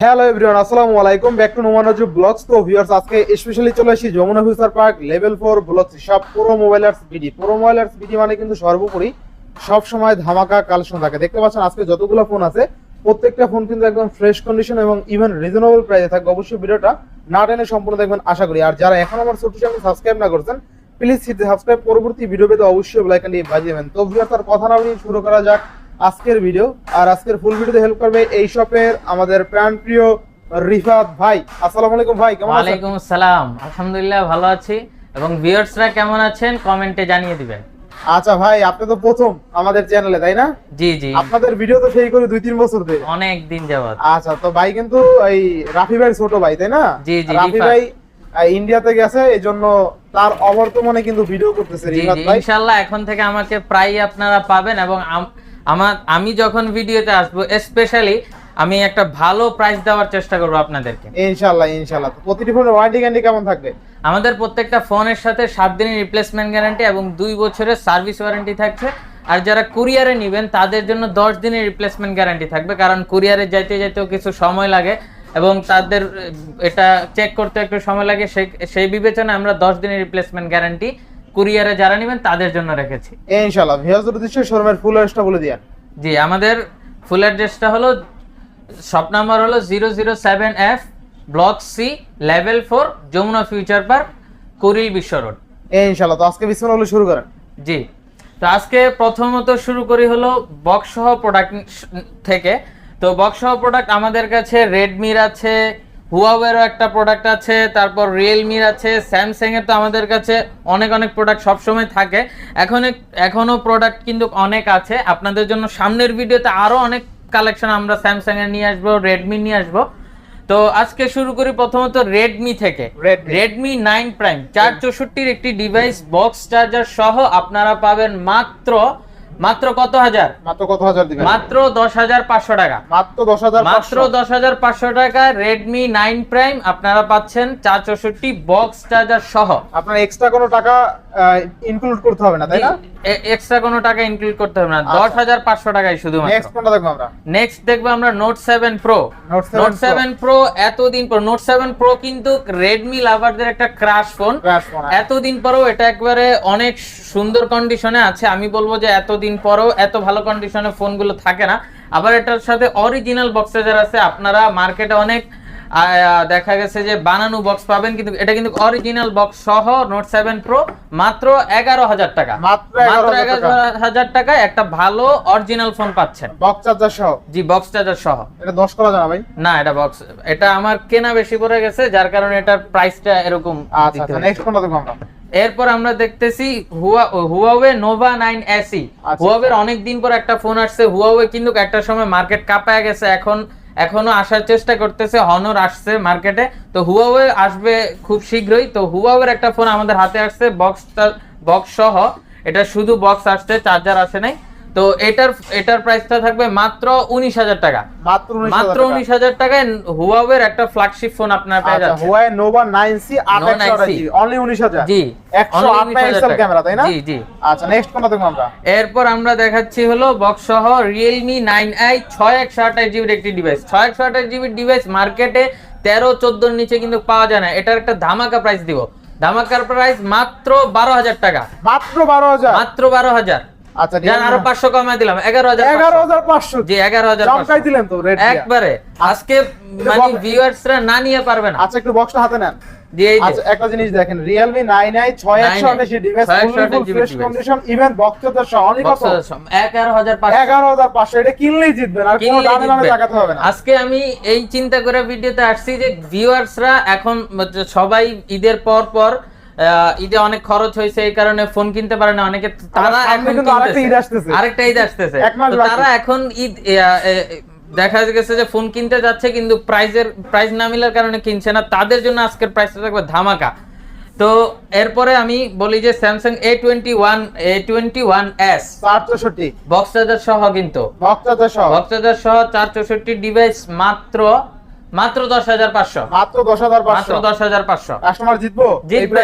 Hello everyone আসসালামু আলাইকুম। Back to Nomanju blogs তো ভিউয়ার্স আজকে স্পেশালি চলে আসি Jamuna future park level four vlogs সব পুরো মোবাইলার্স বিডি পুরো মোবাইলার্স বিডি মানে কিন্তু সর্বোপরি সব সময় ধামাকা কালেকশন থাকে দেখতে পাচ্ছেন আজকে যতগুলো ফোন আছে, প্রত্যেকটা ফোন কিন্তু একদম ফ্রেশ কন্ডিশন এবং ইভেন রিজনেবল প্রাইসে থাকবে। অবশ্যই ভিডিওটা না টেনে সম্পূর্ণ দেখবেন, আশা করি। আর যারা এখন আমার ছোট চ্যানেল সাবস্ক্রাইব না করছেন প্লিজ সাবস্ক্রাইব পরবর্তী ভিডিও পেতে অবশ্যই বেল আইকনটি বাজিয়ে দেবেন। তো ভিউয়ার্স আর কথা না শুরু করা যাক। আজকের ভিডিও আর আজকের ফুল ভিডিওতে হেল্প করবে এই শপের আমাদের প্রাণ প্রিয় রিফাত ভাই। আসসালামু আলাইকুম ভাই কেমন আছেন? ওয়ালাইকুম আসসালাম। আলহামদুলিল্লাহ ভালো আছি। এবং ভিউয়ার্সরা কেমন আছেন কমেন্টে জানিয়ে দিবেন। আচ্ছা ভাই আপনি তো প্রথম আমাদের চ্যানেলে তাই না? জি জি। আপনাদের ভিডিও তো সেই করে দুই তিন বছর ধরে। অনেক দিন যাবত আচ্ছা তো ভাই কিন্তু এই রাফি ভাই ছোট ভাই তাই না? জি, জি, রাফি ভাই ইন্ডিয়াতে গেছে এই জন্য তার অবর্তমানে কিন্তু ভিডিও করতেছে রিফাত ভাই। ইনশাআল্লাহ এখন থেকে আমাকে প্রায় আপনারা পাবেন এবং আমার আমি যখন ভিডিওতে আসব স্পেশালি আমি একটা ভালো প্রাইস দেওয়ার চেষ্টা করব আপনাদেরকে। ইনশাআল্লাহ ইনশাআল্লাহ তো প্রতিটি ফোনের ওয়ারেন্টি গ্যারান্টি কেমন থাকবে? আমাদের প্রত্যেকটা ফোনের সাথে সাত দিনের রিপ্লেসমেন্ট গ্যারান্টি এবং দুই বছরের সার্ভিস ওয়ারেন্টি থাকছে। আর যারা কুরিয়ারে নেবেন তাদের জন্য দশ দিনের রিপ্লেসমেন্ট গ্যারান্টি থাকবে। কারণ কুরিয়ারে যাইতে যাইতেও কিছু সময় লাগে এবং তাদের এটা চেক করতে একটু সময় লাগে। সেই সেই বিবেচনায় আমরা দশ দিনের রিপ্লেসমেন্ট গ্যারান্টি কুরিয়ারে যারা নেবেন তাদের জন্য রেখেছি। ইনশাআল্লাহ ভিউয়ার্স উদ্দেশ্যে শোরুমের ফুল অ্যাড্রেসটা বলে দিয়েন জি আমাদের ফুল অ্যাড্রেসটা হলো শপ নাম্বার হলো zero zero seven F block C level four Jamuna future park Kuril Bishwa road ইনশাআল্লাহ তো আজকে বিসমিল্লাহ বলে শুরু করেন। জি তো আজকে প্রথমত শুরু করি হলো বক্স সহ প্রোডাক্ট থেকে। তো বক্স সহ প্রোডাক্ট আমাদের কাছে রেডমির আছে হুয়াওয়েরও একটা প্রোডাক্ট আছে তারপর রিয়েলমির আছে স্যামসাং এর তো আমাদের কাছে অনেক অনেক প্রোডাক্ট সবসময় থাকে। এখন এক- এখনও প্রোডাক্ট কিন্তু অনেক আছে। আপনাদের জন্য সামনের ভিডিওতে আরও অনেক কালেকশন আমরা স্যামসাং এর নিয়ে আসব রেডমি নিয়ে আসব। তো আজকে শুরু করি প্রথমত রেডমি থেকে। রেডমি নাইন প্রাইম চার চৌষট্টির একটি ডিভাইস বক্স চার্জার সহ আপনারা পাবেন মাত্র মাত্র কত হাজার? মাত্র কত হাজার দিবেন? মাত্র দশ হাজার পাঁচশো টাকা। মাত্র দশ হাজার মাত্র দশ হাজার পাঁচশো টাকা রেডমি নাইন প্রাইম আপনারা পাচ্ছেন চার চৌষট্টি বক্স চার্জার সহ। আপনার এক্সট্রা কোনো টাকা ইনক্লুড করতে হবে না তাই না? এক্সট্রা কোনো টাকা ইনক্লুড করতে হবে না। আচ্ছা। দশ হাজার পাঁচশো টাকায় শুধুমাত্র। নেক্সট কোনটা দেখব আমরা? নেক্সট দেখব আমরা note seven pro Note 7 note Pro। এতদিন পর নোট সেভেন প্রো কিন্তু রেডমি লাভারদের একটা ক্রাশ ফোন হ্যাঁ। এতদিন পরও এটা একবারে অনেক সুন্দর কন্ডিশনে আছে। আমি বলব যে এতদিন পরেও এত ভালো কন্ডিশনে ফোনগুলো থাকে না। আবার এটার সাথে অরিজিনাল বক্স চার্জার আছে আপনারা মার্কেটে অনেক দেখা গেছে যে বানানো বক্স পাবেন কিন্তু এটা কিন্তু অরিজিনাল বক্স সহ নোট সেভেন প্রো মাত্র এগারো হাজার টাকা। মাত্র এগারো হাজার টাকায় একটা ভালো অরিজিনাল ফোন পাচ্ছেন। বক্স চার্জার সহ? জি বক্স চার্জার সহ। এটা দশ করা ভাই? না এটা বক্স এটা আমার কেনা বেশি পড়ে গেছে যার কারণে এটার প্রাইসটা এরকম আচ্ছা। নেক্সট কোনটা দেখব আমরা। এরপর আমরা দেখতেছি হুয়া হুয়াওয়ে নোভা নাইন এসি। আচ্ছা। হুয়াওয়ের অনেক দিন পর একটা ফোন আসছে। হুয়াওয়ে কিন্তু একটা সময় মার্কেট কাঁপায় গেছে। এখন এখনও আসার চেষ্টা করতেছে হনর আসছে মার্কেটে। তো হুয়াওয়ে আসবে খুব শীঘ্রই। তো হুয়াওয়ের একটা ফোন আমাদের হাতে আসছে বক্স বক্স সহ। এটা শুধু বক্স আসছে চার্জার আসে নাই। তো এটার এটার প্রাইসটা থাকবে মাত্র উনিশ হাজার টাকা। মাত্র উনিশ মাত্র উনিশ হাজার টাকায় হুয়াওয়ের একটা ফ্ল্যাগশিপ ফোন আপনার পেয়ে আচ্ছা যাচ্ছেন। হুয়াই নোভা নাইন সি আট একশো 9C অনলি উনিশ হাজার। জি একশো 19,000 ক্যামেরা তাই না? জি জি। আচ্ছা নেক্সট কোনটা দেখব আমরা? এরপর আমরা দেখাচ্ছি হলো বক্স সহ রিয়েলমি নাইন আই ছয় একশো আঠাশ জিবির একটি ডিভাইস ছয় একশো আঠাশ জিবির ডিভাইস মার্কেটে তেরো চোদ্দোর নিচে কিন্তু পাওয়া যায় না। এটার একটা ধামাকা প্রাইস দিব। ধামাকার প্রাইস মাত্র বারো হাজার টাকা। মাত্র বারো হাজার। মাত্র বারো হাজার। আচ্ছা আরও পাঁচশো কমায় দিলাম এগারো হাজার এগারো হাজার পাঁচশো। জি এগারো হাজার চমকাই দিলেন তো একবারে। আজকে মানে ভিউয়ার্সরা না নিয়ে পারবে না। আচ্ছা একটু বক্সটা হাতে নেন। জি এই যে। একটা জিনিস দেখেন রিয়েলমি নাইন আই ছয় একশো আঠাশি device 628 fresh device। Condition even box সহ অনলি এগারো হাজার এগারো হাজার পাঁচশো এটা কিনলেই জিতবেন আর কোনো দামে দামে জিতবে। হবে না। আজকে আমি এই চিন্তা করে ভিডিওতে আসছি যে ভিউয়ার্সরা এখন সবাই ঈদের পর পর ঈদে অনেক খরচ হয়েছে এই কারণে ফোন কিনতে পারে না অনেকে তারা এখন আরেকটা ঈদ আসতেছে। তারা এখন ঈদ দেখা গেছে যে ফোন কিনতে যাচ্ছে কিন্তু প্রাইজের প্রাইস না মিলার কারণে কিনছে না। তাদের জন্য আজকের প্রাইসটা থাকবে ধামাকা। তো এরপরে আমি বলি যে Samsung A twenty one A twenty one S চার চৌষট্টি। বক্স চার্জার সহ কিন্তু। বক্স চার্জার সহ। বক্স চার্জার সহ চার চৌষট্টি ডিভাইস মাত্র মাত্র দশ হাজার পাঁচশো। মাত্র দশ হাজার পাঁচশো। দশ হাজার পাঁচশো। কাস্টমার জিতবো? জিতবে।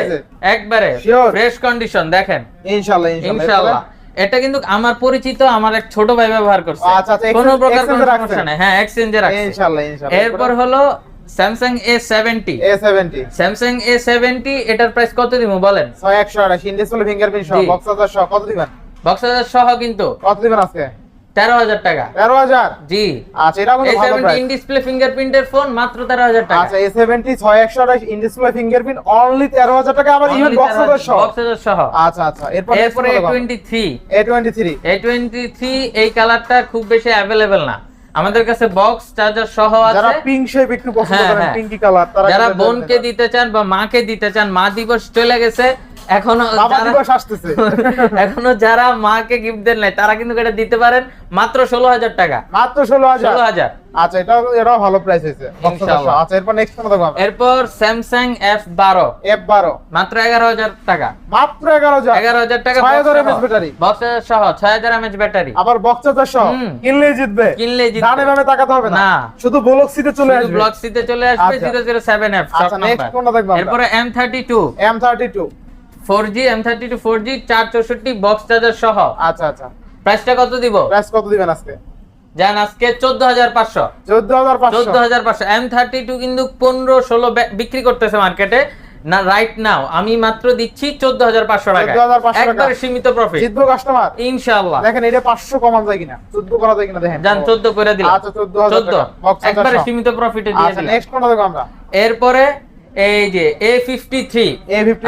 একবারে। ফ্রেশ কন্ডিশন দেখেন। ইনশাল্লাহ ইনশাল্লাহ। এটা কিন্তু আমার পরিচিত আমার এক ছোট ভাই ব্যবহার করছে। আচ্ছা, আচ্ছা, কোনো প্রকার কোনো সমস্যা? নেই। হ্যাঁ এক্সচেঞ্জে রাখছে। ইনশাআল্লাহ ইনশাআল্লাহ এরপর? হলো Samsung A seventy A70 Samsung A seventy এটার প্রাইস কত দিব বলেন? 6128 ইন ডিসপ্লে ফিঙ্গারপ্রিন্ট সহ। বক্স চার্জার সহ কত দিবেন? বক্স সহ কিন্তু। কত দিবেন আজকে? তেরো হাজার টাকা। 13000 জি। আচ্ছা এটা এ কিন্তু ভালো সেভেন্টি প্রাইস ইন ডিসপ্লে ফিঙ্গারপ্রিন্টের ফোন মাত্র তেরো হাজার টাকা। আচ্ছা A70 6128 in display fingerprint only 13000 টাকা আবার ইভেন বক্স সহ। বক্স সহ। আচ্ছা আচ্ছা এরপর এরপরে A twenty three A23 A twenty three এই কালারটা খুব বেশি অ্যাভেলেবেল না। আমাদের কাছে বক্স চার্জার সহ যারা আছে পিঙ্ক শেপ একটু পছন্দ হ্যাঁ, করেন হ্যাঁ। পিঙ্কি কালার তারা যারা বোনকে দিতে চান বা মাকে দিতে চান মা দিবস চলে গেছে। এখনও এখনও যারা মাকে গিফট দেন নাই তারা কিন্তু এটা দিতে পারেন মাত্র ষোলো হাজার টাকা। মাত্র 16000 ষোলো হাজার। আচ্ছা এটাও এটাও ভালো প্রাইস হয়েছে। আচ্ছা এরপর নেক্সট এরপর স্যামসাং এফ বারো F12 মাত্র এগারো হাজার টাকা। মাত্র 11000 এগারো হাজার টাকা 6000 mAh ব্যাটারি বক্স সহ। ব্যাটারি আবার বক্স চার্জার সহ। হুম। কিনলেই জিতবে। কিনলেই জিতবে। তাকাতে হবে না। শুধু ব্লকসিতে চলে আসবে। ব্লক সিতে চলে আসবে আচ্ছা। জিরো জিরো সেভেন এফ আচ্ছা নেক্সট কোনটা আমরা। এরপরে M thirty two M32 four G M thirty two four G চার চৌষট্টি বক্স চার্জার সহ। আচ্ছা আচ্ছা। প্রাইসটা কত দিব? প্রাইস কত দিবেন আজকে? জান আজকে চোদ্দ হাজার পাঁচশো। 14500 চোদ্দ হাজার পাঁচশো। এম থার্টি টু কিন্তু পনেরো ষোলো বিক্রি করতেছে মার্কেটে না রাইট নাও আমি মাত্র দিচ্ছি চোদ্দ হাজার পাঁচশো টাকা। 14,500 টাকা। একবারে সীমিত প্রফিট জিতবো কাস্টমার ইনশাআল্লাহ। দেখেন এটা 500 কমান যায় কিনা? 14 করা যায় কিনা দেখেন? জান চোদ্দ করে দিলাম। আচ্ছা 14000 চোদ্দ। একবারে সীমিত প্রফিটে দিয়ে আচ্ছা নেক্সট কোনটা দেখব আমরা? এরপরে এই যে এ ফিফটি থ্রি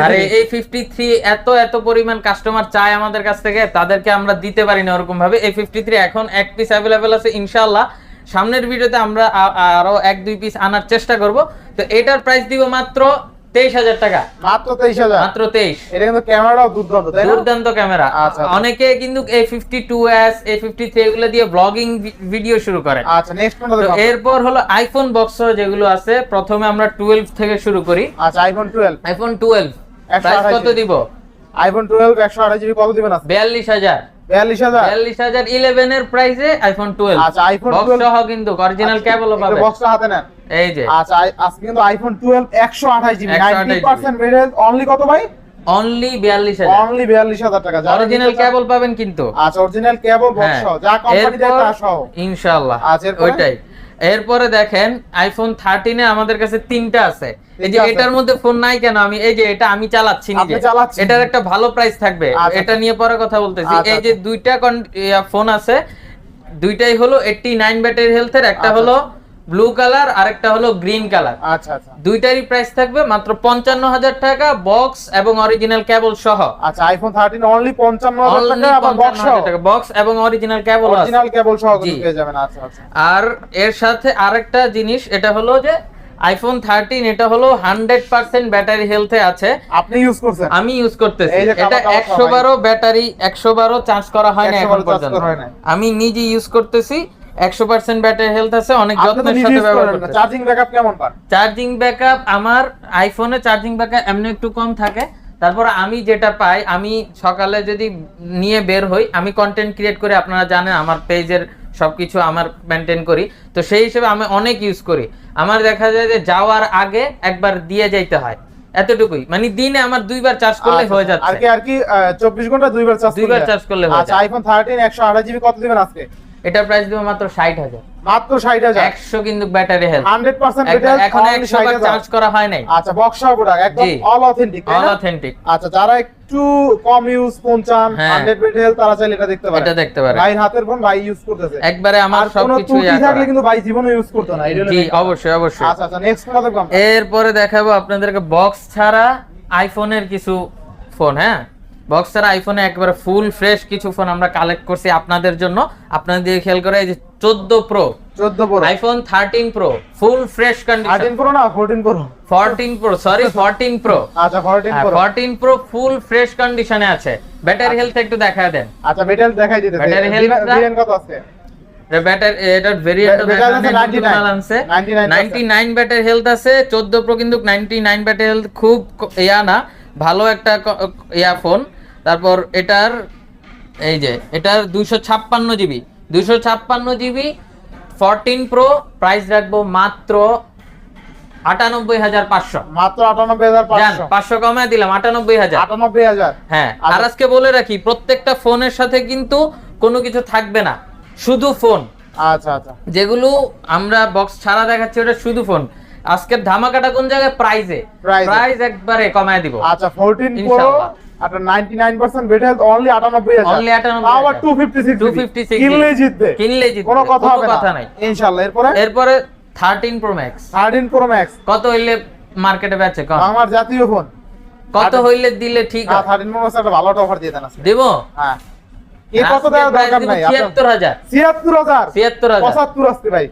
আরে এই ফিফটি থ্রি এত এত পরিমাণ কাস্টমার চায় আমাদের কাছ থেকে তাদেরকে আমরা দিতে পারি না ওরকম ভাবে এ ফিফটি থ্রি এখন এক পিস অ্যাভেলেবেল আছে ইনশাল্লাহ সামনের ভিডিওতে আমরা আরও এক দুই পিস আনার চেষ্টা করব। তো এটার প্রাইস দিব মাত্র তেইশ হাজার টাকা। মাত্র 23000 মাত্র তেইশ। এটা কিন্তু ক্যামেরাটাও দুর্দান্ত দুর্দান্ত ক্যামেরা। আচ্ছা, আচ্ছা। অনেকে কিন্তু A fifty two S A fifty three এগুলো দিয়ে ব্লগিং ভিডিও শুরু করে। আচ্ছা নেক্সট এরপর হলো আইফোন বক্স যেগুলো আছে প্রথমে আমরা টুয়েলভ থেকে শুরু করি। আচ্ছা আইফোন 12 আইফোন টুয়েলভ একশো আঠাশ কত দিব? আইফোন 12 128 জিবি কত দিবেন বিয়াল্লিশ হাজার। 42000 এর প্রাইসে আইফোন টুয়েলভ আচ্ছা আইফোন 12 সহ কিন্তু অরিজিনাল কেবলও পাবে বক্সটা হাতে নেন। এই যে। আচ্ছা আজকে কিন্তু আইফোন 12 128 জিবি 90% ভেরিয়েন্ট অনলি কত ভাই? অনলি বিয়াল্লিশ হাজার। অনলি 42000 টাকা। অরিজিনাল কেবল পাবেন কিন্তু। আচ্ছা অরিজিনাল কেবল বক্স হ্যাঁ। যা কোম্পানি দেয় তা সহ। ইনশাআল্লাহ। আচ্ছা, ওইটাই। এরপরে দেখেন আইফোন থার্টিনে আমাদের কাছে তিনটা আছে। এই যে এটার মধ্যে ফোন নাই কেন? আমি এই যে এটা আমি চালাচ্ছি এটার একটা ভালো প্রাইস থাকবে। আচ্ছা, এটা নিয়ে পরে কথা বলতেছি। আচ্ছা, এই যে আচ্ছা। দুইটা ফোন আছে দুইটাই হলো এইটটি নাইন ব্যাটারি হেলথের একটা আচ্ছা, হলো ব্লু কালার আর একটা হলো গ্রিন কালার। আচ্ছা আচ্ছা। দুইটারই প্রাইস থাকবে মাত্র পঞ্চান্ন হাজার টাকা বক্স এবং অরিজিনাল কেবল সহ। আচ্ছা আইফোন 13 অনলি 55000 টাকা আবার বক্স সহ। বক্স এবং অরিজিনাল কেবল অরিজিনাল কেবল সহ। পেয়ে যাবেন আচ্ছা আচ্ছা। আর এর সাথে আরেকটা জিনিস এটা হলো যে আইফোন থার্টিন এটা হলো হান্ড্রেড পার্সেন্ট ব্যাটারি হেলথে আছে। আপনি ইউজ করছেন? আমি ইউজ করতেছি। এটা কাবা কাবা একশো সবাই। বারো ব্যাটারি একশো বারো চার্জ করা হয় না 100 এখন পর্যন্ত। হয়। আমি নিজে ইউজ করতেছি। একশো পার্সেন্ট ব্যাটারি হেলথ আছে অনেক যত্নের সাথে ব্যবহার করেন চার্জিং ব্যাকআপ কেমন পান? চার্জিং ব্যাকআপ আমার আইফোনে চার্জিং ব্যাকআপ এমনি একটু কম থাকে। তারপর আমি যেটা পাই আমি সকালে যদি নিয়ে বের হই আমি কন্টেন্ট ক্রিয়েট করে আপনারা জানেন আমার পেজের সবকিছু আমার মেনটেন করি। তো সেই হিসেবে আমি অনেক ইউজ করি। আমার দেখা যায় যে যাওয়ার আগে একবার দিয়ে যাইতে হয়। এতটুকুই। মানে দিনে আমার দুইবার চার্জ করলে আচ্ছা, হয়ে আর যাচ্ছে। কি আর কি আহ, 24 ঘণ্টা দুইবার চার্জ দুইবার charge করলে হয়ে আচ্ছা। আইফোন 13 128 জিবি কত দিবেন আজকে? এটার প্রাইস দেবো মাত্র ষাট হাজার। মাত্র 60000 একশো কিন্তু ব্যাটারি হেলথ 100% ডিটেইলস এখন একশো চার্জ করা হয় নাই। আচ্ছা বক্স সহ প্রোডাক্ট একদম অল অথেন্টিক অল অথেন্টিক আচ্ছা যারা একটু কম ইউজ ফোন চান হ্যাঁ। 100 ডিটেইল তারা চাইলে এটা দেখতে পারে। এটা দেখতে পারে। ভাই হাতের ফোন ভাই ইউজ করতেছে। একবারে আমার কোনো সবকিছু ত্রুটি থাকলে কিন্তু ভাই জীবনে ইউজ করতো না এটা জি অবশ্যই অবশ্যই। আচ্ছা আচ্ছা নেক্সট কোনটা দেখব? এরপরে দেখাবো আপনাদেরকে বক্স ছাড়া আইফোনের কিছু ফোন হ্যাঁ? বক্স ছাড়া আইফোনে একবারে ফুল ফ্রেশ কিছু ফোন আমরা কালেক্ট করছি আপনাদের জন্য। আপনাদের দিয়ে খেয়াল করে এই যে চোদ্দ pro 14 pro iPhone thirteen pro full fresh condition 13 pro না 14 pro fourteen pro sorry fourteen pro আচ্ছা 14 pro fourteen pro full fresh কন্ডিশনে আছে। ব্যাটারি হেলথ একটু দেখা দেন। আচ্ছা মেটাল দেখাই health টা- বিলিয়ন কত আছে? ব্যাটারি এটার ভেরিয়েন্ট Battery আছে 99 আছে 99 99 ব্যাটারি হেলথ আছে 14 প্রো কিন্তু 99 ব্যাটারি হেলথ খুব ইয়া না। ভালো একটা ক- ইয়া ফোন তারপর এটার এই যে এটার 256 জিবি। 256 জিবি 14 প্রো প্রাইস রাখব মাত্র আটানব্বই হাজার পাঁচশো। মাত্র আটানব্বই হাজার পাঁচশো। কমায় দিলাম আটানব্বই হাজার। আটানব্বই হাজার। হ্যাঁ। আর আজকে বলে রাখি প্রত্যেকটা ফোনের সাথে কিন্তু কোনো কিছু থাকবে না শুধু ফোন। আচ্ছা আচ্ছা। যেগুলো আমরা বক্স ছাড়া দেখাচ্ছি ওটা শুধু ফোন। আজকের ধামাকাটা কোন জায়গায়? প্রাইজে। প্রাইস একবারে কমায় দিব। আচ্ছা ফোরটিন প্রো আপনার অনলি আটানব্বই হাজার। 98,000 আবার টু ফিফটি সিক্স 256 কিনলে জিতবে। কিনলে জিতবে, কোনো কথা হবে কথা নাই। ইনশাল্লাহ এরপরে? এরপরে thirteen pro max thirteen pro max কত হইলে মার্কেটে বেচে? কম। আমার জাতীয় ফোন কত হইলে দিলে ঠিক আছে প্রো ম্যাক্স একটা ভালো অফার দিয়ে দেন আজকে। দেব? হ্যাঁ। এ কত দেওয়ার দরকার নাই ছিয়াত্তর হাজার। ছিয়াত্তর হাজার। ছিয়াত্তর হাজার। পঁচাত্তর আসছে ভাই।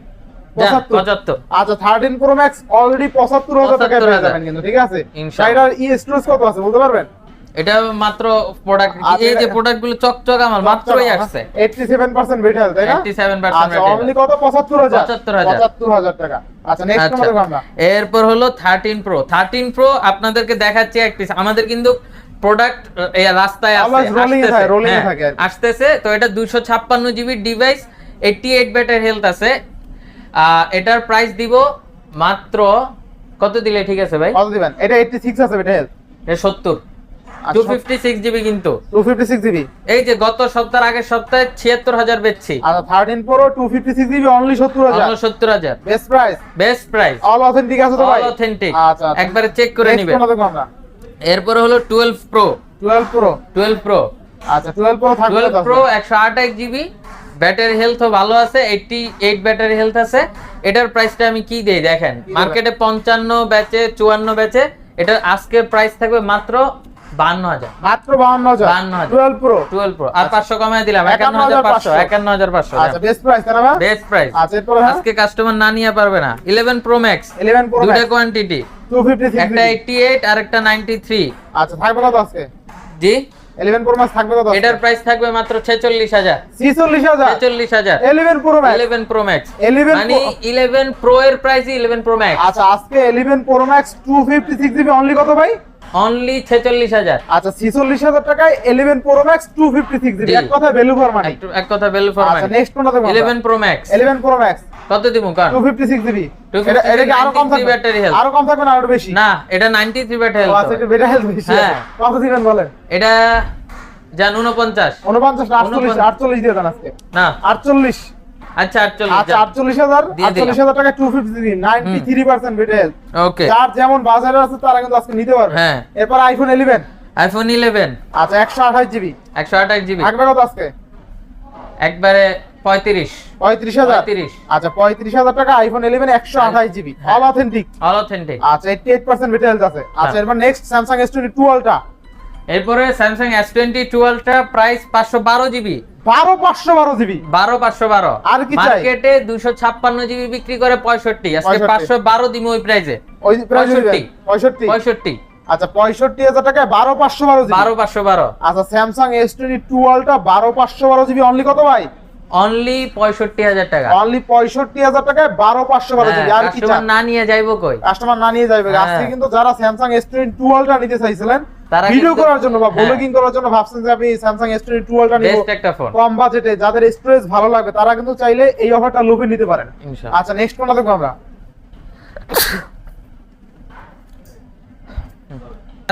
আচ্ছা থার্টিন প্রো ম্যাক্স অলরেডি পঁচাত্তর হাজার টাকায় পেয়ে যাবেন কিন্তু ঠিক আছে? এটার ই স্টোরেজ কত আছে বলতে পারবেন? এটা মাত্র প্রোডাক্ট এই যে এটা- চকচক আমার মাত্রই আসছে। 87% বেটার তাই না? 87% অনলি কত? 75000 75,000 75000 টাকা। আচ্ছা নেক্সট আমরা। এরপর হলো থার্টিন প্রো থার্টিন প্রো আপনাদেরকে দেখাচ্ছি এক পিস আমাদের কিন্তু প্রোডাক্ট রাস্তায় আসতেছে, হ্যাঁ। আসতেছে। তো এটা দুইশো ছাপ্পান্ন GB device eighty eight battery health আছে। এটার প্রাইস দিব মাত্র কত দিলে ঠিক আছে ভাই? কত দিবেন? এটা 86 আছে এটা সত্তর। আচ্ছা। টু ফিফটি সিক্স জিবি কিন্তু 256 জিবি এই যে গত সপ্তাহের আগের সপ্তাহে ছিয়াত্তর হাজার বেচছি। আচ্ছা 13 প্রো 256 জিবি অনলি 70000 সত্তর হাজার। Best price best price all authentic আছে তো ভাই? অল অথেন্টিক আচ্ছা আচ্ছা। একবারে চেক করে নিবেন। এরপরে হলো twelve pro 12 pro twelve pro আচ্ছা 12 প্রো থাকবে টুয়েলভ কত প্রো একশো আঠাশ জিবি ব্যাটারি হেলথও ভালো আছে এইটটি এইট ব্যাটারি হেলথ আছে। এটার প্রাইসটা আমি কি দেই দেখেন? মার্কেটে পঞ্চান্ন ব্যাচে চুয়ান্ন ব্যাচে এটার আজকের প্রাইস থাকবে মাত্র বান্ন হাজার। মাত্র 52000 52,000 12 প্রো টুয়েলভ প্রো আর পাঁচশো কমায় দিলাম একান্ন হাজার পাঁচশো 51,500 একান্ন হাজার আচ্ছা বেস্ট প্রাইস বেস্ট প্রাইস আচ্ছা হ্যাঁ? আজকে কাস্টমার না নিয়ে পারবে না। ইলেভেন প্রো ম্যাক্স 11 প্রো দুইটা কোয়ান্টিটি 256 একটা আর আচ্ছা আজকে? জি? 11 প্রো ম্যাক্স থাকবে কত? এটার প্রাইস থাকবে মাত্র ছেচল্লিশ হাজার। 46000 ছেচল্লিশ 11 pro max eleven pro max 11 মানে Pro- ইলেভেন প্রো এর প্রাইস ইলেভেন প্রো ম্যাক্স আচ্ছা আজকে 11 প্রো ম্যাক্স 256 জিবি অনলি কত ভাই? অনলি ছেচল্লিশ হাজার। আচ্ছা 46000 টাকায় 11 প্রো ম্যাক্স 256 জিবি এক কথা ভ্যালু ফর মানি এক কথা বেল ফর মানি আচ্ছা নেক্সট কোনটা দেখো eleven pro max 11 pro max কত দিব কারণ 256 জিবি 256 এটা এটা কি আরও কম থাকবে? battery health। আরও কম থাকবে না আরও বেশি? না এটা ব্যাটারি আচ্ছা এটা বেটার হেলথ বেশি। হ্যাঁ। কত দিবেন বলেন? এটা যান উনপঞ্চাশ 49 না 48 48 দিয়ে দেন আজকে। না। 48 আচ্ছা আচ্ছা 48000 দিয়ে দিলাম। 48000 টাকা 250 জিবি 93% বেটার হেলথ ওকে যার যেমন বাজারে আছে তারা কিন্তু আজকে নিতে পারবে। হ্যাঁ। এরপর আইফোন 11 আইফোন ইলেভেন আচ্ছা 128 জিবি। একশো আঠাশ জিবি। থাকবে কত আজকে? একবারে পঁয়ত্রিশ। পঁয়ত্রিশ হাজার? আচ্ছা পঁয়ত্রিশ হাজার টাকা আইফোন ইলেভেন একশো আঠাশ জিবি হ্যাঁ। অল অথেন্টিক অল অথেন্টিক আচ্ছা এইটি এইট পার্সেন্ট হেলথ আছে। আচ্ছা হ্যাঁ। এরপর নেক্সট স্যামসাং এস টোয়েন্টি টুয়েলভটা এরপরে স্যামসাং এস টোয়েন্টি টুয়েলভটা প্রাইস পাঁচশো বারো জিবি বারো পাঁচশো বারো জিবি বারো পাঁচশো বারো। আর কি চাই? মার্কেটে দুশো ছাপ্পান্ন জিবি বিক্রি করে পঁয়ষট্টি। আজকে পাঁচশো বারো দিবি ওই প্রাইসে ওই পঁয়ষট্টি। পঁয়ষট্টি। পঁয়ষট্টি। আচ্ছা পঁয়ষট্টি হাজার টাকায় বারো পাঁচশো বারো বারো পাঁচশো বারো। আচ্ছা স্যামসাং এস টোয়েন্টি বারো পাঁচশো বারো জিবি অনলি কত ভাই? অনলি পঁয়ষট্টি হাজার টাকা। অনলি পঁয়ষট্টি হাজার টাকায় বারো পাঁচশো আর কি চান? না নিয়ে যাইবো কই? কাস্টমার না নিয়ে যাবে হ্যাঁ। আজকে কিন্তু যারা স্যামসাং এস টোয়েন্টি টুয়েলভটা নিতে চাইছিলেন তারা ভিডিও কিন্তু- করার জন্য বা হ্যাঁ। ব্লগিং করার জন্য ভাবছেন যে আমি নিব। ফোন কম বাজেটে যাদের স্টোরেজ ভালো লাগবে তারা কিন্তু চাইলে এই অফারটা লুফে নিতে পারেন। আচ্ছা নেক্সট কোনটা দেখব আমরা।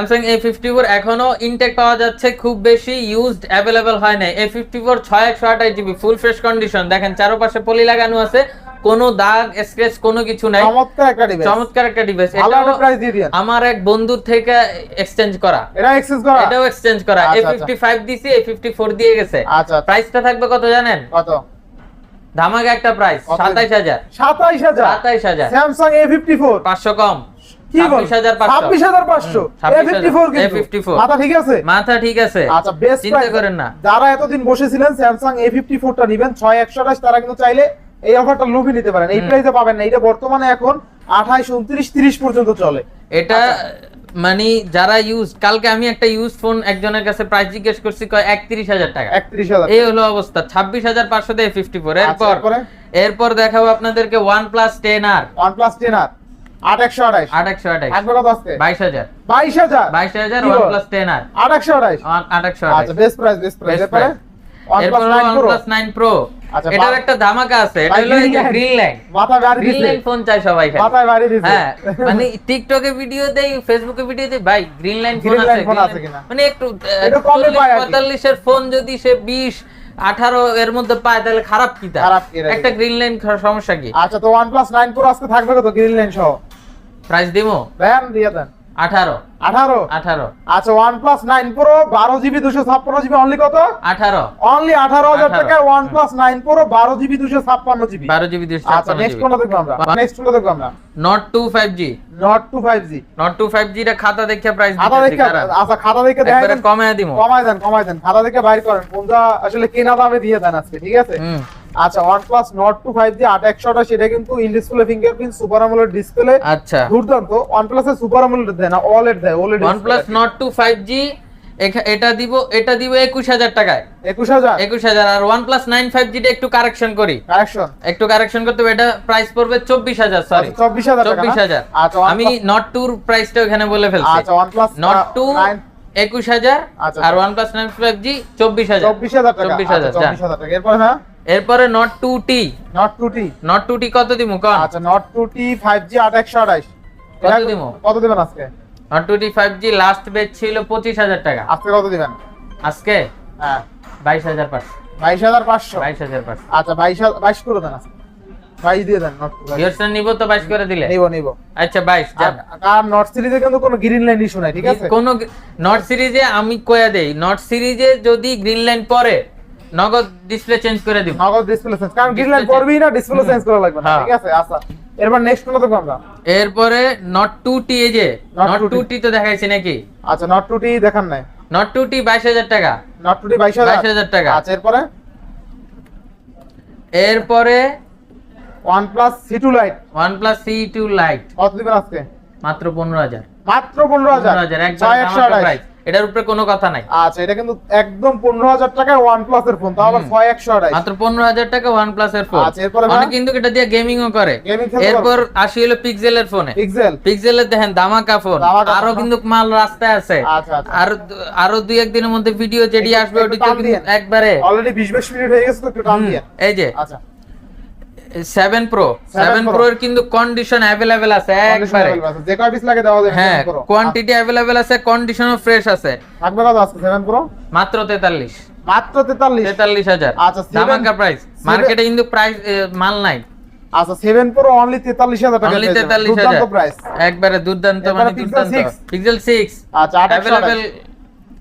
স্যামসাং এ ফিফটি ফোর এখনও ইনটেক পাওয়া যাচ্ছে খুব বেশি ইউজড অ্যাভেলেবেল হয় নাই। এ ফিফটি ফোর ছয় একশো আঠাশ জিবি ফুল ফ্রেশ কন্ডিশন দেখেন চারপাশে পলি লাগানো আছে কোনো দাগ স্ক্রেচ কোনো কিছু নাই। চমৎকার একটা ডিভাইস চমৎকার একটা ডিভাইস একটা প্রাইস দিয়ে দিয়েন। আমার এক বন্ধুর থেকে এক্সচেঞ্জ করা। এটা এক্সেস করা? এটাও এক্সচেঞ্জ করা। এ আচ্ছা, আচ্ছা। ফিফটি ফাইভ দিছি এ ফিফটি ফোর দিয়ে গেছে। আচ্ছা আচ্ছা। প্রাইসটা থাকবে কত জানেন? কত? ধামাকা একটা প্রাইস কত? সাতাইশ হাজার। সাতাইশ হাজার? সাতাইশ হাজার। স্যামসাং এ ফিফটি ফোর পাঁচশো কম। কি বল? ছাব্বিশ হাজার পাঁচশো। ছাব্বিশ হাজার পাঁচশো। হুম, এ ফিফটি ফোর 26,000 A54 মাথা ঠিক আছে? মাথা ঠিক আছে। আচ্ছা যারা এতদিন বসেছিলেন স্যামসাং এ ফিফটি ফোরটা নিবেন। ছয় একশো আঠাশ তারা কিন্তু চাইলে এই অফারটা লুফে নিতে পারেন। এই প্রাইসে পাবেন না। এটা বর্তমানে এখন আঠাইশ উনত্রিশ তিরিশ পর্যন্ত চলে। এটা। মানে যারা ইউজ কালকে আমি একটা ইউজ ফোন একজনের কাছে প্রাইস জিজ্ঞেস করছি কয় একত্রিশ হাজার টাকা। একত্রিশ হাজার এই হলো অবস্থা। ছাব্বিশ হাজার পাঁচশো দিয়ে ফিফটি ফোর আচ্ছা, এরপরে? এরপর? দেখাবো আপনাদেরকে ওয়ান প্লাস টেন আর ওয়ান প্লাস টেন আর আট একশো আঠাইশ আট একশো আঠাশ। থাকবে কত আজকে বাইশ হাজার। বাইশ হাজার? বাইশ হাজার কি ওয়ান বল? প্লাস টেন আর। আট একশো আঠাইশ আট একশো best price best price Best এরপরে? price। এরপর OnePlus 9 Pro OnePlus 9 Pro এটার একটা ধামাকা আছে। এটা হলো green line। গ্রিন লাইন মাথা বাড়ি গ্রিন লাইন ফোন চাই সবাই খালি। বাড়ি দিছে। হ্যাঁ মানে টিকটকে ভিডিও দেই ফেসবুকে ভিডিও দেই ভাই গ্রিন লাইন ফোন আছে? মানে একটু ফোন যদি সে বিশ আঠারো এর মধ্যে পায় তাহলে খারাপ কি একটা গ্রিন লাইন সমস্যা কি? আচ্ছা তো OnePlus 9 Pro আজকে থাকবে তো গ্রিন লাইন সহ। প্রাইস দিমো? দেন দিয়ে দেন। আঠারো। 18 আঠারো। আচ্ছা OnePlus 9 Pro 12 GB 256 GB only কত? আঠারো। অনলি 18000 18 টাকায় OnePlus 9 Pro 12 জিবি 256 জিবি। বারো জিবি দুশো আচ্ছা নেক্সট কোনটা দেখব আমরা? নেক্সট কোনটা দেখব আমরা? Note two five G note two five G note two five G খাতা দেখে প্রাইস খাতা দেখে আচ্ছা খাতা দেখে একবারে দেখেন কমে দিমো। কমাই দেন কমাই দেন। খাতা দেখে বাইর করেন। কোনটা আসলে কেনা দামে দিয়ে দেন আজকে ঠিক আছে? আচ্ছা OnePlus Nord 2 5G 8100 সেটা কিন্তু in display fingerprint super AMOLED display আচ্ছা। দুর্দান্ত। OnePlus এর সুপার আমোলেড দেয় না OLED দেয় OLED OnePlus Nord 2 5G এটা দিব এটা দিব একুশ হাজার টাকায়। 21000 একুশ হাজার আর OnePlus 9 5G টা একটু কারেকশন করি। কারেকশন একটু কারেকশন করতে এটা প্রাইস পড়বে চব্বিশ হাজার সরি 24000 টাকা চব্বিশ হাজার। আচ্ছা আমি OnePlus- নট টুর প্রাইসটা ওখানে বলে ফেলছি। আচ্ছা OnePlus টু 9 একুশ হাজার আচ্ছা। আর OnePlus 9 5G চব্বিশ হাজার। 24000 টাকা। আচ্ছা, 24000 টাকা। এরপর হ্যাঁ এরপরে not to T not to T not to টি কত দিব কন। আচ্ছা Nord 2T 5G 8128 কত এটা দিমু? কত দিবেন আজকে? Not to T five G last বেচ ছিল পঁচিশ হাজার টাকা। আজকে কত দিবেন? আজকে? হ্যাঁ। বাইশ হাজার পাঁচশো। 22500 বাইশ হাজার পাঁচশো। আচ্ছা 22 22 করে দেন আজকে। 22 দিয়ে দেন Nord 2 ভিউয়ার্সরা নিব তো বাইশ করে দিলে? নিব নিব। আচ্ছা বাইশ আর নট সিরিজে কিন্তু কোনো গ্রিন লাইন ইস্যু নাই ঠিক আছে? কোন নট সিরিজে আমি কয়া দেই নট সিরিজে যদি গ্রিন লাইন পরে নগদ ডিসপ্লে চেঞ্জ করে দিব। নগদ ডিসপ্লে চেঞ্জ কারণ গ্রিন লাইন করবেই না ডিসপ্লে চেঞ্জ করা লাগবে না। হ্যাঁ। ঠিক আছে আচ্ছা। এরপর নেক্সট কোনটা দেখব আমরা? এরপরে নট টু টি এই যে Note নট 2T টু তো দেখাইছি নাকি? আচ্ছা নট টু টি দেখান নাই। নট টু টি বাইশ হাজার টাকা। নট টু টি বাইশ 22,000 টাকা। আচ্ছা এরপরে? এরপরে lite OnePlus C two lite কত দিবেন আজকে? মাত্র পনেরো হাজার। মাত্র পনেরো হাজার। পনেরো হাজার একদম এটার উপরে কোনো কথা নাই। আচ্ছা এটা কিন্তু একদম পনেরো হাজার টাকায় ওয়ান প্লাস এর ফোন তাও আবার হুম। ছয় একশো আঠাশ মাত্র পনেরো হাজার টাকা ওয়ান প্লাস এর ফোন আচ্ছা, এরপরে অনেক কিন্তু এটা দিয়ে গেমিং ও করে এরপর আসি হলো পিক্সেলের ফোনে পিক্সেল পিক্সেলের দেখেন দামাকা ফোন আরও কিন্তু মাল রাস্তায় আছে। আচ্ছা, আচ্ছা। আর আরও দুই একদিনের মধ্যে ভিডিও যেটি আসবে ওটিতে কিন্তু একবারে অলরেডি বিশ বাইশ মিনিট হয়ে গেছে তো একটু টান দিয়ে। এই যে। আচ্ছা। Seven pro 7 Pro। প্রো এর কিন্তু কন্ডিশন অ্যাভেলেবেল আছে একবারে। যে কয় পিস লাগে দেওয়া যাবে হ্যাঁ কোয়ান্টিটি অ্যাভেলেবেল আছে কন্ডিশনও ফ্রেশ আছে। থাকবে কত আজকে সেভেন প্রো মাত্র তেতাল্লিশ। মাত্র তেতাল্লিশ? তেতাল্লিশ হাজার। আচ্ছা, seven- দামাকা প্রাইস মার্কেটে কিন্তু প্রাইস মাল নাই। আচ্ছা সেভেন প্রো অনলি তেতাল্লিশ হাজার টাকা অনলি তেতাল্লিশ হাজার। প্রাইস একবারে দুর্দান্ত মানে দুর্দান্ত। 6 পিক্সেল সিক্স আচ্ছা আট একশো অ্যাভেলেবেল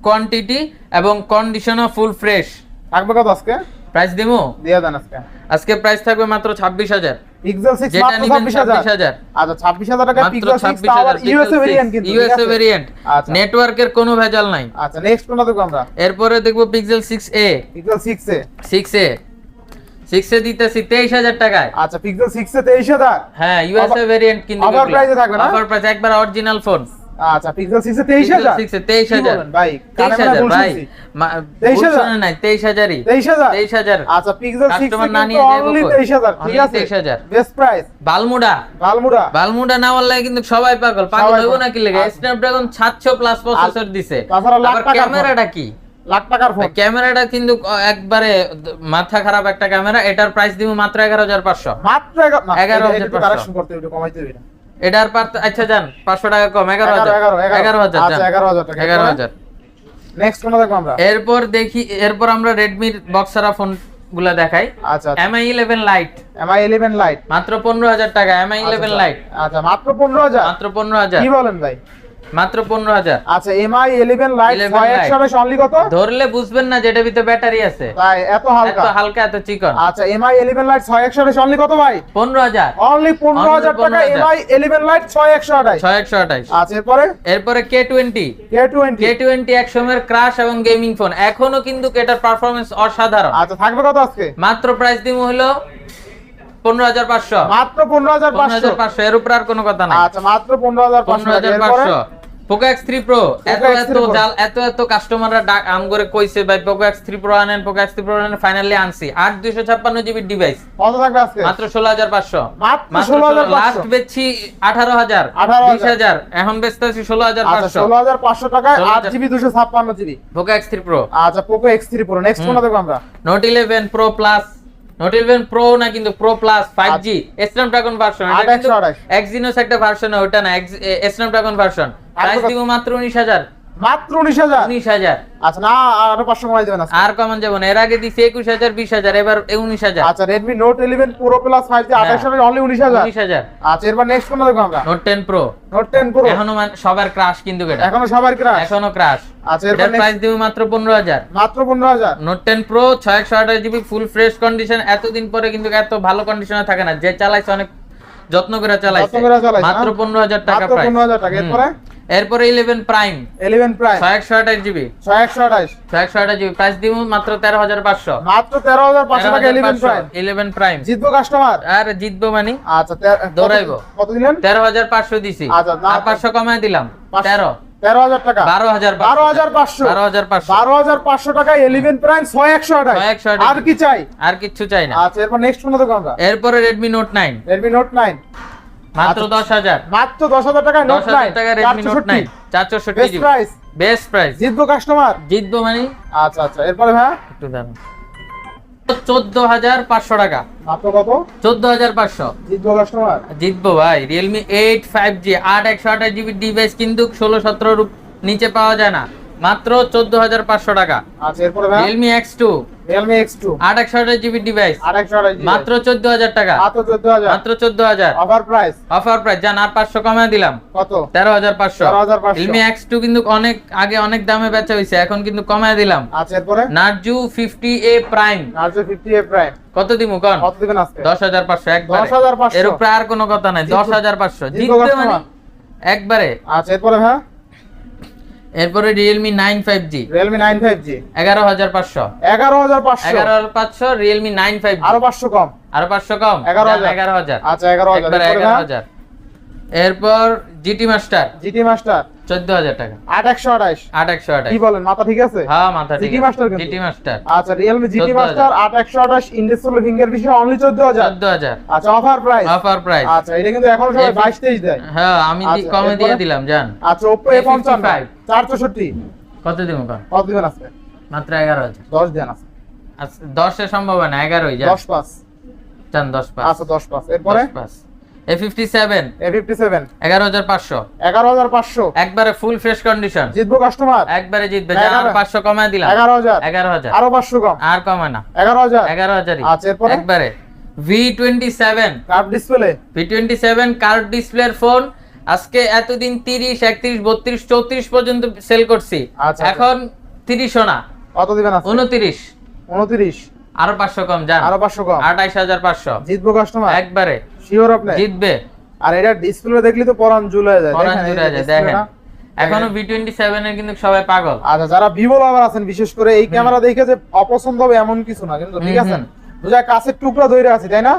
কোয়ান্টিটি এবং কন্ডিশনও ফুল ফ্রেশ থাকবে কত আজকে? প্রাইস দিমু? দিয়ে দেন আজকে। আজকে প্রাইস থাকবে মাত্র ছাব্বিশ হাজার। পিক্সেল সিক্স মাত্র নিবেন ছাব্বিশ হাজার। ছাব্বিশ হাজার। আচ্ছা ছাব্বিশ হাজার টাকা পিক্সেল ইউএসএ ভেরিয়েন্ট কিন্তু ইউএসএ ভেরিয়েন্ট নেটওয়ার্কের কোনো ভেজাল নাই। আচ্ছা নেক্সট কোনটা দেখব আমরা? এরপরে দেখব Pixel six A Pixel six A six A দিতেছি টাকায়। আচ্ছা পিক্সেল এ হ্যাঁ ইউএসএ ভেরিয়েন্ট কিন্তু থাকবে না? অফার প্রাইস একবার অরিজিনাল ফোন আচ্ছা পিক্সেল সিক্স এ তেইশ হাজার? সিক্স এ তেইশ কি হাজার। বলেন ভাই? তেইশ কানে হাজার ভুল ভাই। শুনছি। মা- 23,000? ভুল শোনে নাই তেইশ হাজারই। তেইশ হাজার? তেইশ হাজার। আচ্ছা পিক্সেল সিক্স কাস্টমার না নিয়ে যাব অনলি কই? তেইশ হাজার ঠিক আছে? 23,000 বেস্ট প্রাইস বালমুডা। বালমুড়া। বালমুডা নেওয়ার লাগে কিন্তু সবাই পাগল। পাগল হইব। স্ন্যাপড্রাগন সাতশো প্লাস প্রসেসর দিছে। আবার ক্যামেরাটা কি? লাখ টাকার ফোন ক্যামেরাটা কিন্তু একবারে মাথা খারাপ একটা ক্যামেরা। এটার প্রাইস দিব মাত্র এগারো হাজার পাঁচশো। মাত্র এগারো হাজার করতে একটু কমাইতে হবে। এটার পার আচ্ছা যান পাঁচশো টাকা কম এগারো হাজার এগারো, এগারো। এগারো হাজার আচ্ছা, এগারো হাজার টাকা। এগারো নেক্সট হাজার Next কোনটা দেখব আমরা? এরপর দেখি এরপর আমরা রেডমির বক্সারা ফোনগুলা দেখাই আচ্ছা, আচ্ছা। MI eleven lite MI 11 Lite। মাত্র পনেরো হাজার টাকা এমআই ইলেভেন আচ্ছা, লাইট আচ্ছা, মাত্র 15,000? মাত্র পনেরো হাজার কি বলেন ভাই? মাত্র পনেরো হাজার। আচ্ছা, MI 11 Lite 11 ছয় Lite। একশো আঠাশ only কত? ধরলে বুঝবেন না যেটা ভিতরে ব্যাটারি আছে। তাই, এত হালকা। এত হালকা এত চিকন। আচ্ছা, MI 11 Lite ছয় একশো আঠাশ only কত ভাই? পনেরো হাজার। Only 15,000 Only টাকা 15,000 MI 11 Lite ছয় একশো আঠাশ। ছয় একশো আঠাইশ আচ্ছা, এরপরে? এরপরে K twenty K20 K twenty এক সময়ের ক্রাশ এবং গেমিং ফোন এখনও কিন্তু এটার পারফরমেন্স অসাধারণ। আচ্ছা, থাকবে কত আজকে? মাত্র প্রাইস দিব হলো পনেরো হাজার পাঁচশো। মাত্র পনেরো হাজার পাঁচশো। এর উপর আর কোনো কথা নাই। আচ্ছা, মাত্র 15,500 পনেরো হাজার পাঁচশো। পোকো এক্স থ্রি প্রো এত এত জাল এত এত কাস্টমাররা ডাক আম করে কইছে ভাই পোকো এক্স থ্রি প্রো আনেন পোকো এক্স থ্রি প্রো আনেন ফাইনালি আনছি। আট দুইশো ছাপ্পান্ন জিবি ডিভাইস কত থাকবে আজকে? মাত্র ষোলো হাজার পাঁচশো। মাত্র লাস্ট বেচছি আঠারো হাজার 18,000 বিশ হাজার। এখন বেচতে আছি ষোলো হাজার আচ্ছা, পাঁচশো। 16,500 টাকায় 16,000 আট জিবি দুশো ছাপ্পান্ন GB. Poco X three pro আচ্ছা Poco X three pro next. কোনটা দেখব আমরা? Note eleven pro plus note eleven pro না কিন্তু pro plus five G Snapdragon version. Exynos একটা ভার্সন ওটা না স্ন্যাপড্রাগন ভার্সন প্রাইস? দিব মাত্র উনিশ হাজার মাত্র উনিশ হাজার? উনিশ হাজার। আচ্ছা না আরও পাঁচশো কমাই দেবেন আর কমন যাব না। এর আগে দিছি একুশ হাজার বিশ হাজার এবার উনিশ হাজার। আচ্ছা Redmi note eleven pro plus five G আঠাশ হাজার অনলি উনিশ হাজার। উনিশ হাজার। আচ্ছা এরপর নেক্সট কোনটা দেখব আমরা? Note ten pro note ten pro এখনও সবার ক্রাশ কিন্তু এটা। এখনও সবার ক্রাশ এখনও ক্রাশ আচ্ছা প্রাইস দিব মাত্র পনেরো হাজার। মাত্র পনেরো হাজার। নোট টেন প্রো ছয় একশো আঠাশ জিবি ফুল ফ্রেশ কন্ডিশন এতদিন পরে কিন্তু এত ভালো কন্ডিশনে থাকে না। যে চালাইছে অনেক যত্ন করে চালাইছে। মাত্র? পনেরো হাজার টাকা প্রাইস 15,000 টাকা। এরপরে? এরপরে ইলেভেন প্রাইম ইলেভেন প্রাইম ছয় একশো আঠাশ জিবি ছয় একশো আঠাশ। ছয় একশো আঠাশ জিবি প্রাইস দিব মাত্র তেরো হাজার পাঁচশো। মাত্র তেরো হাজার পাঁচশো টাকা ইলেভেন প্রাইম ইলেভেন প্রাইম জিতবো কাস্টমার আর জিতবো মানে? আচ্ছা দৌড়াইবো। কত দিলেন? তেরো হাজার পাঁচশো দিছি। আচ্ছা, না- আর পাঁচশো কমায় দিলাম। পাঁচশো- তেরো। তেরো হাজার টাকা। বারো হাজার বারো হাজার পাঁচশো। বারো হাজার পাঁচশো। বারো হাজার পাঁচশো টাকা ইলেভেন প্রাইম ছয় একশো। আর কি চাই? আর কিচ্ছু চাই না। আচ্ছা এরপর নেক্সট দেখব আমরা। এরপরে Redmi note nine Redmi note nine মাত্র 10000 মাত্র 10000 টাকায় note nine. 10000 Redmi note nine. Best price. Best price. জিতবো কাস্টমার জিতবো মানে? আচ্ছা আচ্ছা এরপরে ভাই একটু দাঁড়ান 14500 টাকা। মাত্র কত? 14500 জিতবো কাস্টমার জিতবো ভাই। Realme 8 5G ডিভাইস কিন্তু 16 17 রূপ নিচে পাওয়া যায় না। মাত্র 14500 টাকা। আচ্ছা এরপরে ভাই Realme X2 Realme X2 828 GB device 828 মাত্র 14000 টাকা। মাত্র 14000 মাত্র 14000 অফার প্রাইস অফার প্রাইস জান আর 500 কমায় দিলাম। কত? 13500 13500 Realme X2 কিন্তু অনেক আগে অনেক দামে বেচা হইছে এখন কিন্তু কমায় দিলাম। আচ্ছা এরপরে? Narju 50A Prime Narju 50A Prime কত দিমু কোন? কত দিবেন আজকে? 10500 একবার। 10500 এর উপরে আর কোনো কথা নাই। 10500 জিততে মানে একবারে। আচ্ছা এরপরে হ্যাঁ জি রিয়েলমি নাইন ফাইভ জি এগারো হাজার পাঁচশো। এগারো হাজার পাঁচশো। এগারো হাজার পাঁচশো রিয়েলমি নাইন ফাইভ আরও পাঁচশো কম। আরও পাঁচশো কম? 11,000 এগারো হাজার। আচ্ছা এগারো হাজার। একবারে এরপরে জিটি মাস্টার। GT master. চোদ্দ হাজার টাকা। আট একশো আঠাশ। আট একশো আঠাশ। কি বলেন মাথা ঠিক আছে? হ্যাঁ মাথা ঠিক Master কিন্তু। GT master. আচ্ছা রিয়েলমি জিটি মাস্টার আট একশো আঠাশ ইন্ডেক্সুল ফিঙ্গার বিষয় অনলি চোদ্দ হাজার। চোদ্দ হাজার। আচ্ছা অফার প্রাইস অফার প্রাইস আচ্ছা এটা কিন্তু এখন সবাই এই- বাইশ তেইশ দেয়। হ্যাঁ আমি আচ্ছা, কমে দিয়ে দিলাম জান। আচ্ছা পঞ্চান্ন। A55 চার চৌষট্টি। কত দিব কন কত দিবেন আজকে? মাত্র এগারো হাজার। দশ দেন আছে আচ্ছা, দশে সম্ভব হয় না এগারোই যান দশ পাঁচ চান দশ পাঁচ আচ্ছা দশ পাঁচ এরপরে? দশ পাঁচ একবারে ফুল ফ্রেশ কন্ডিশন জিতবো কাস্টমার একবারে জিতবে। পাঁচশো কমায় দিলাম। এগারো হাজার। এগারো হাজার। আরও পাঁচশো কম। আর কমায় না। এগারো হাজার। এগারো হাজারই। আচ্ছা, একবারে। V twenty seven curved display V twenty seven curved ডিসপ্লের ফোন আজকে এতদিন তিরিশ একত্রিশ বত্রিশ চৌত্রিশ পর্যন্ত সেল করছি। আচ্ছা। এখন তিরিশও না। কত দিবেন উনত্রিশ। উনত্রিশ। আরও পাঁচশো কম যান আরও পাঁচশো কম। আঠাইশ হাজার পাঁচশো। জিতবো কাস্টমার একবারে। শিওর আপনি? জিতবে। আর এটা ডিসপ্লে দেখলি তো পরান জুলে যায়। পরান এই যায়, দেখেন। এখনও ভি টোয়েন্টি সেভেন এর কিন্তু সবাই পাগল। আচ্ছা যারা ভিভো লাভার আছেন বিশেষ করে এই ক্যামেরা দেখে যে অপছন্দ হবে এমন কিছু না কিন্তু ঠিক আছে। বুঝা কাছের টুকরা ধরে আছে তাই না?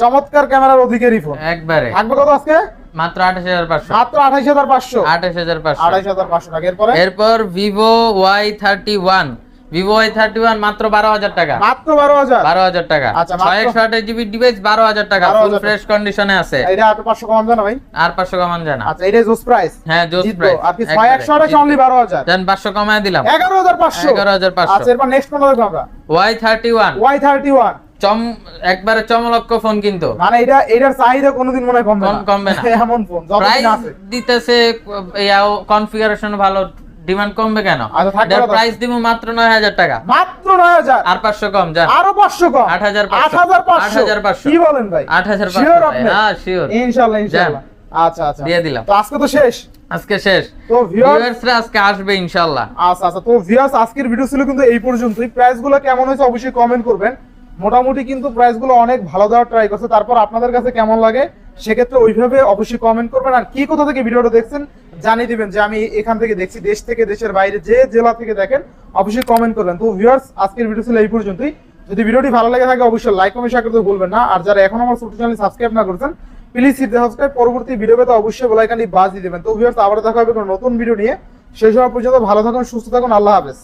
চমৎকার ক্যামেরার অধিকারী ফোন একবারে। থাকবে কত আজকে? মাত্র আঠাশ হাজার পাঁচশো। মাত্র আঠাইশ হাজার পাঁচশো। আঠাশ হাজার পাঁচশো। আঠাইশ হাজার পাঁচশো টাকা এরপরে? এরপর Vivo Y thirty one Vivo Y thirty one মাত্র বারো হাজার টাকা। মাত্র বারো হাজার? বারো হাজার টাকা। আচ্ছা, মাত্র- ছয় একশো আঠাশ জিবি ডিভাইস বারো হাজার টাকা। ফুল ফ্রেশ কন্ডিশনে আছে। এটা আট পাঁচশো কম জানা ভাই? আর পাঁচশো কমান জানা। আচ্ছা এটাই জোস প্রাইস হ্যাঁ জোস প্রাইস আর কি ছয় একশো আঠাশ অনলি বারো হাজার? দেন পাঁচশো কমায় দিলাম। এগারো হাজার পাঁচশো। এগারো হাজার পাঁচশো। আচ্ছা এরপর নেক্সট কোনটা দেখব আমরা। Y thirty one Y thirty one চম একবারে চমলক্ষ ফোন কিন্তু। মানে এটা এটার চাহিদা কোনোদিন মনে হয় কমবে কম- কমবে না। এমন ফোন প্রাইস দিতেছে কনফিগারেশন ভালো। ডিমান্ড কমবে কেন? আচ্ছা, প্রাইস দিব মাত্র নয় হাজার টাকা। মাত্র নয় হাজার? আর পাঁচশো কম যান আরও পাঁচশো কম? 8,500 আট হাজার পাঁচশো? 8,500 কি বলেন ভাই? আট হাজার Sure আপনি? হ্যাঁ শিওর ইনশাল্লাহ ইনশাল্লাহ। আচ্ছা আচ্ছা। দিয়ে দিলাম। তো আজকে তো শেষ? আজকে শেষ। তো ভিউয়ার্সরা আজকে আসবে ইনশাআল্লাহ আচ্ছা আচ্ছা। তো ভিউয়ার্স আজকের ভিডিও ছিল কিন্তু এই পর্যন্তই। কেমন হয়েছে অবশ্যই কমেন্ট করবেন। মোটামুটি কিন্তু প্রাইসগুলো অনেক ভালো দেওয়ার ট্রাই করছে। তারপর আপনাদের কাছে কেমন লাগে সেক্ষেত্রে ওইভাবে অবশ্যই কমেন্ট করবেন। আর কি কোথা থেকে ভিডিওটা দেখছেন জানিয়ে দিবেন যে আমি এখান থেকে দেখছি, দেশ থেকে, দেশের বাইরে যে জেলা থেকে দেখেন, অবশ্যই কমেন্ট করবেন। তো ভিউয়ার্স আজকের ভিডিও ছিল এই পর্যন্তই। যদি ভিডিওটি ভালো লাগে থাকে, অবশ্যই লাইক কমেন্ট শেয়ার করতে ভুলবেন না। আর যারা এখন আমার ছোট চ্যানেল সাবস্ক্রাইব না করছেন প্লিজ হিট সাবস্ক্রাইব পরবর্তী ভিডিও পেতে অবশ্যই বেলাইকানটি বাজ দিয়ে দেবেন। তো ভিউয়ার্স আবার দেখা হবে কোনো নতুন ভিডিও নিয়ে। সেই সময় পর্যন্ত ভালো থাকুন, সুস্থ থাকুন, আল্লাহ হাফেজ।